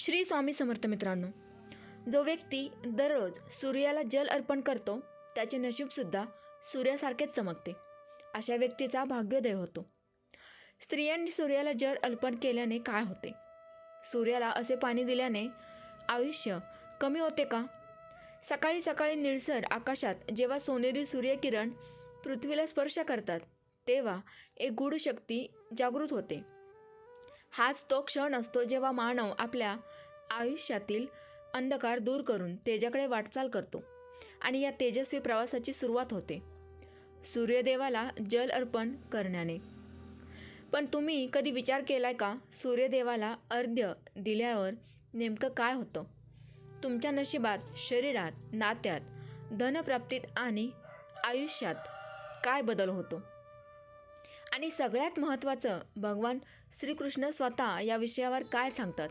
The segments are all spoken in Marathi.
श्री स्वामी समर्थ मित्रांनो जो व्यक्ती दररोज सूर्याला जल अर्पण करतो त्याचे नशीबसुद्धा सूर्यासारखेच चमकते अशा व्यक्तीचा भाग्योदय होतो. स्त्रियांनी सूर्याला जल अर्पण केल्याने काय होते? सूर्याला असे पाणी दिल्याने आयुष्य कमी होते का? सकाळी सकाळी निळसर आकाशात जेव्हा सोनेरी सूर्यकिरण पृथ्वीला स्पर्श करतात तेव्हा एक गूढ शक्ती जागृत होते. हाच तो क्षण असतो जेव्हा मानव आपल्या आयुष्यातील अंधकार दूर करून तेजाकडे वाटचाल करतो आणि या तेजस्वी प्रवासाची सुरुवात होते. सूर्यदेवाला जल अर्पण करण्याने. पण तुम्ही कधी विचार केलाय का? सूर्यदेवाला अर्ध्य दिल्यावर नेमकं काय होतं? तुमच्या नशिबात शरीरात नात्यात धनप्राप्तीत आणि आयुष्यात काय बदल होतो? आणि सगळ्यात महत्त्वाचं भगवान श्रीकृष्ण स्वतः या विषयावर काय सांगतात?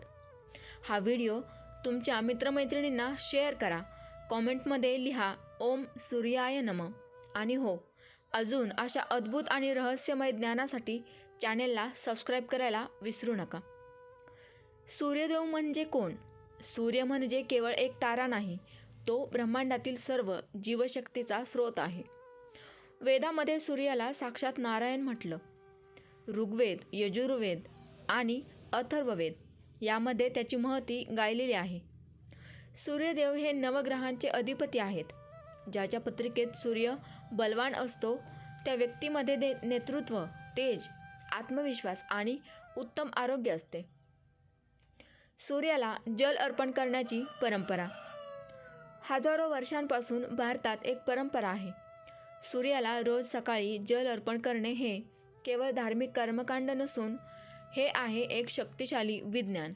हा व्हिडिओ तुमच्या मित्रमैत्रिणींना शेअर करा. कॉमेंटमध्ये लिहा ओम सूर्याय नम. आणि हो अजून अशा अद्भुत आणि रहस्यमय ज्ञानासाठी चॅनेलला सबस्क्राईब करायला विसरू नका. सूर्यदेव म्हणजे कोण? सूर्य म्हणजे केवळ एक तारा नाही तो ब्रह्मांडातील सर्व जीवशक्तीचा स्रोत आहे. वेदामध्ये सूर्याला साक्षात नारायण म्हटलं. ऋग्वेद यजुर्वेद आणि अथर्ववेद यामध्ये त्याची महती गायलेली आहे. सूर्यदेव हे नवग्रहांचे अधिपती आहेत. ज्याच्या पत्रिकेत सूर्य बलवान असतो त्या व्यक्तीमध्ये दे नेतृत्व तेज आत्मविश्वास आणि उत्तम आरोग्य असते. सूर्याला जल अर्पण करण्याची परंपरा. हजारो वर्षांपासून भारतात एक परंपरा आहे. सूर्याला रोज सकाळी जल अर्पण करणे हे केवळ धार्मिक कर्मकांड नसून हे आहे एक शक्तिशाली विज्ञान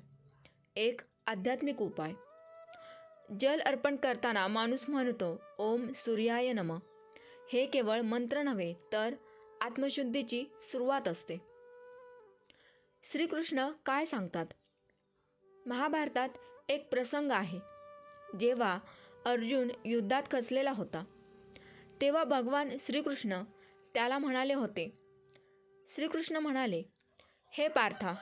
एक आध्यात्मिक उपाय. जल अर्पण करताना माणूस म्हणतो ओम सूर्याय नम. हे केवळ मंत्र नव्हे तर आत्मशुद्धीची सुरुवात असते. श्रीकृष्ण काय सांगतात? महाभारतात एक प्रसंग आहे जेव्हा अर्जुन युद्धात खचलेला होता. तेव्हा भगवान श्रीकृष्ण त्याला म्हणाले होते. श्रीकृष्ण म्हणाले हे पार्था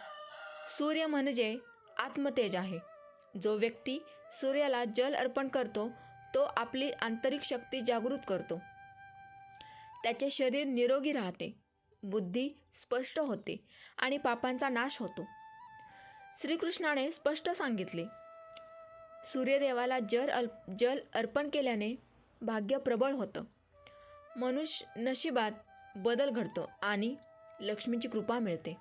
सूर्य म्हणजे आत्मतेज आहे. जो व्यक्ती सूर्याला जल अर्पण करतो तो आपली आंतरिक शक्ती जागृत करतो. त्याचे शरीर निरोगी राहते बुद्धी स्पष्ट होते आणि पापांचा नाश होतो. श्रीकृष्णाने स्पष्ट सांगितले सूर्यदेवाला जल अल जल अर्पण केल्याने भाग्य प्रबळ होतं. मनुष्य नशिबात बदल घडतो आणि लक्ष्मीची कृपा मिळते.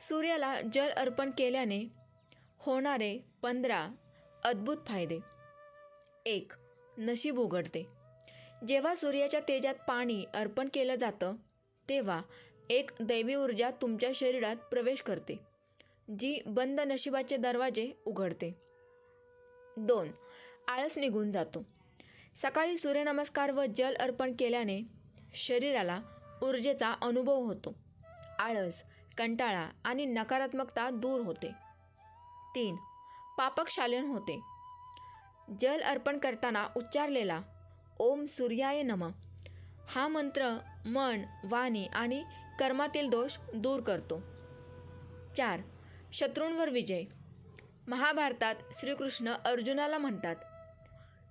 सूर्याला जल अर्पण केल्याने होणारे पंधरा अद्भुत फायदे. एक नशीब उघडते. जेव्हा सूर्याच्या तेजात पाणी अर्पण केलं जातं तेव्हा एक दैवी ऊर्जा तुमच्या शरीरात प्रवेश करते जी बंद नशिबाचे दरवाजे उघडते. दोन आळस निघून जातो. सकाळी सूर्यनमस्कार व जल अर्पण केल्याने शरीराला ऊर्जेचा अनुभव होतो. आळस कंटाळा आणि नकारात्मकता दूर होते. तीन पापकशालीन होते. जल अर्पण करताना उच्चारलेला ओम सूर्याय नम हा मंत्र मन वाणी आणि कर्मातील दोष दूर करतो. चार शत्रूंवर विजय. महाभारतात श्रीकृष्ण अर्जुनाला म्हणतात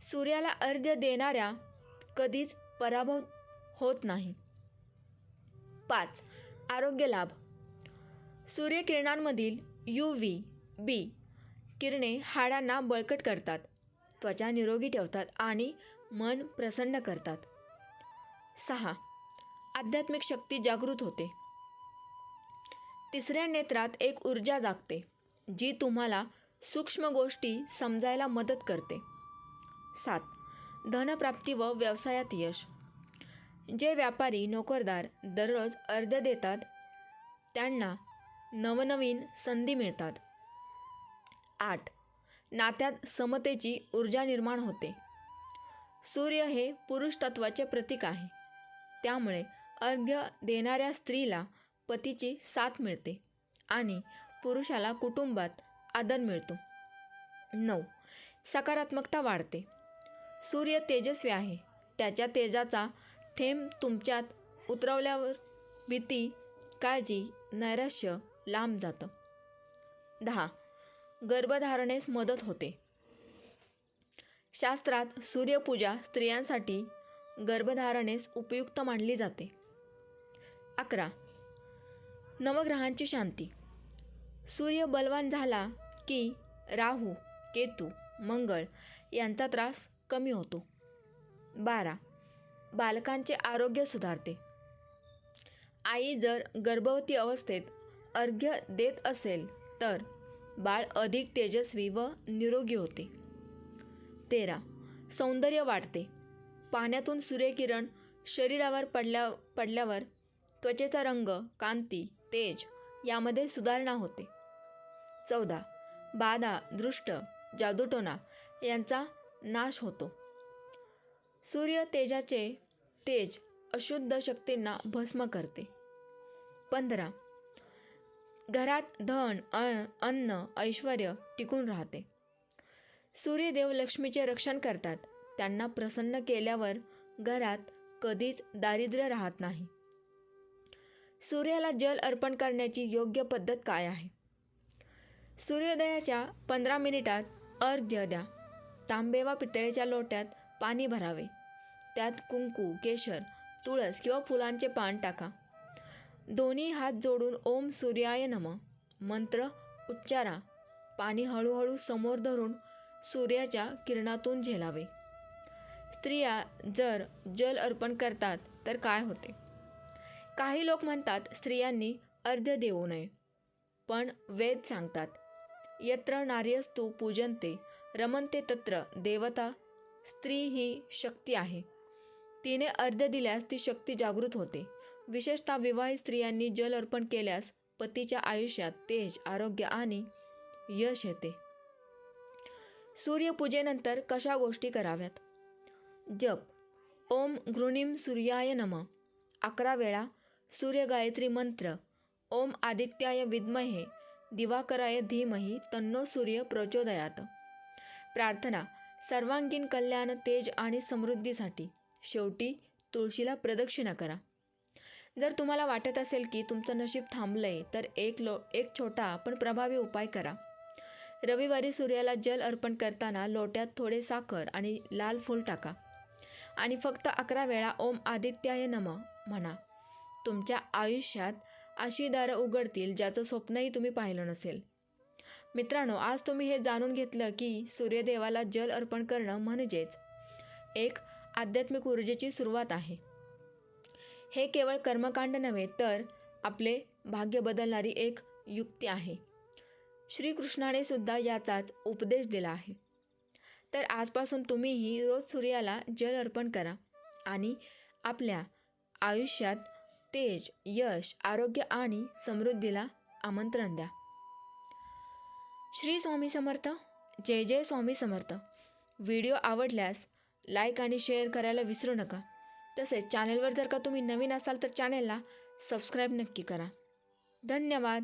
सूर्याला अर्ध्य देणाऱ्या कधीच पराभव होत नाही. पाच. आरोग्य लाभ. सूर्यकिरणांमधील यू व्ही बी किरणे हाडांना बळकट करतात त्वचा निरोगी ठेवतात आणि मन प्रसन्न करतात. सहा. आध्यात्मिक शक्ती जागृत होते. तिसऱ्या नेत्रात एक ऊर्जा जागते जी तुम्हाला सूक्ष्म गोष्टी समजायला मदत करते. सात. धनप्राप्ती व व्यवसायात यश. जे व्यापारी नोकरदार दररोज अर्ध देतात त्यांना नवनवीन संधी मिळतात. आठ. नात्यात समतेची ऊर्जा निर्माण होते. सूर्य हे पुरुष तत्वाचे प्रतीक आहे. त्यामुळे अर्घ्य देणाऱ्या स्त्रीला पतीची साथ मिळते आणि पुरुषाला कुटुंबात आदर मिळतो. नऊ. सकारात्मकता वाढते. सूर्य तेजस्वी आहे. त्याच्या तेजाचा थेंब तुमच्यात उतरवल्यावर भीती काळजी नैराश्य लांब जातं. दहा. गर्भधारणेस मदत होते. शास्त्रात सूर्यपूजा स्त्रियांसाठी गर्भधारणेस उपयुक्त मानली जाते. अकरा. नवग्रहांची शांती. सूर्य बलवान झाला की राहू केतू मंगळ यांचा त्रास कमी होतो. बारा. बालकांचे आरोग्य सुधारते. आई जर गर्भवती अवस्थेत अर्घ्य देत असेल तर बाळ अधिक तेजस्वी व निरोगी होते. तेरा. सौंदर्य वाढते. पाण्यातून सूर्यकिरण शरीरावर पडल्या पडल्यावर त्वचेचा रंग कांती तेज यामध्ये सुधारणा होते. चौदा. बाधा दृष्ट जादूटोना यांचा नाश होतो. सूर्य तेजाचे तेज अशुद्ध शक्तींना भस्म करते. पंधरा घरात धन अन्न ऐश्वर टिकून राहते. सूर्यदेव लक्ष्मीचे रक्षण करतात. त्यांना प्रसन्न केल्यावर घरात कधीच दारिद्र्य राहत नाही. सूर्याला जल अर्पण करण्याची योग्य पद्धत काय आहे? सूर्योदयाच्या पंधरा मिनिटात अर्घ्य द्या. तांबे वा पितळेच्या लोट्यात पाणी भरावे. त्यात कुंकू केशर तुळस किंवा फुलांचे पान टाका. दोन्ही हात जोडून ओम सूर्याय नम. मंत्र उच्चारा. पाणी हळूहळू समोर धरून सूर्याच्या किरणातून झेलावे. स्त्रिया जर जल अर्पण करतात तर काय होते? काही लोक म्हणतात स्त्रियांनी अर्ध्य देऊ नये. पण वेद सांगतात यत्र नार्यस्तु पूजनते रमनते तत्र देवता स्त्री ही शक्ती आहे. तिने अर्ध दिल्यास ती शक्ती जागृत होते. विशेषतः विवाहित स्त्रियांनी जल अर्पण केल्यास पतीच्या आयुष्यात तेज आरोग्य आणि यश येते. सूर्यपूजेनंतर कशा गोष्टी कराव्यात? जप. ओम घृणीम सूर्याय नम. अकरा वेळा सूर्य गायत्री मंत्र. ओम आदित्याय विद्महे. दिवाकराय धीमही. तन्नो सूर्य प्रचोदयात. प्रार्थना सर्वांगीण कल्याण तेज आणि समृद्धीसाठी. शेवटी तुळशीला प्रदक्षिणा करा. जर तुम्हाला वाटत असेल की तुमचं नशीब थांबलं आहे तर एक लो एक छोटा पण प्रभावी उपाय करा. रविवारी सूर्याला जल अर्पण करताना लोट्यात थोडे साखर आणि लाल फूल टाका. आणि फक्त अकरा वेळा ओम आदित्याय नम म्हणा. तुमच्या आयुष्यात अशी दारं उघडतील ज्याचं स्वप्नही तुम्ही पाहिलं नसेल. मित्रांनो आज तुम्ही हे जाणून घेतलं की सूर्यदेवाला जल अर्पण करणं म्हणजेच एक आध्यात्मिक ऊर्जेची सुरुवात आहे. हे केवळ कर्मकांड नव्हे तर आपले भाग्य बदलणारी एक युक्ती आहे. श्रीकृष्णाने सुद्धा याचाच उपदेश दिला आहे. तर आजपासून तुम्हीही रोज सूर्याला जल अर्पण करा आणि आपल्या आयुष्यात तेज यश आरोग्य आणि समृद्धीला आमंत्रण द्या. श्री स्वामी समर्थ. जय जय स्वामी समर्थ. व्हिडिओ आवडल्यास लाईक आणि शेअर करायला विसरू नका. तसेच चॅनलवर जर का तुम्ही नवीन असाल तर चॅनेलला सबस्क्राईब नक्की करा. धन्यवाद.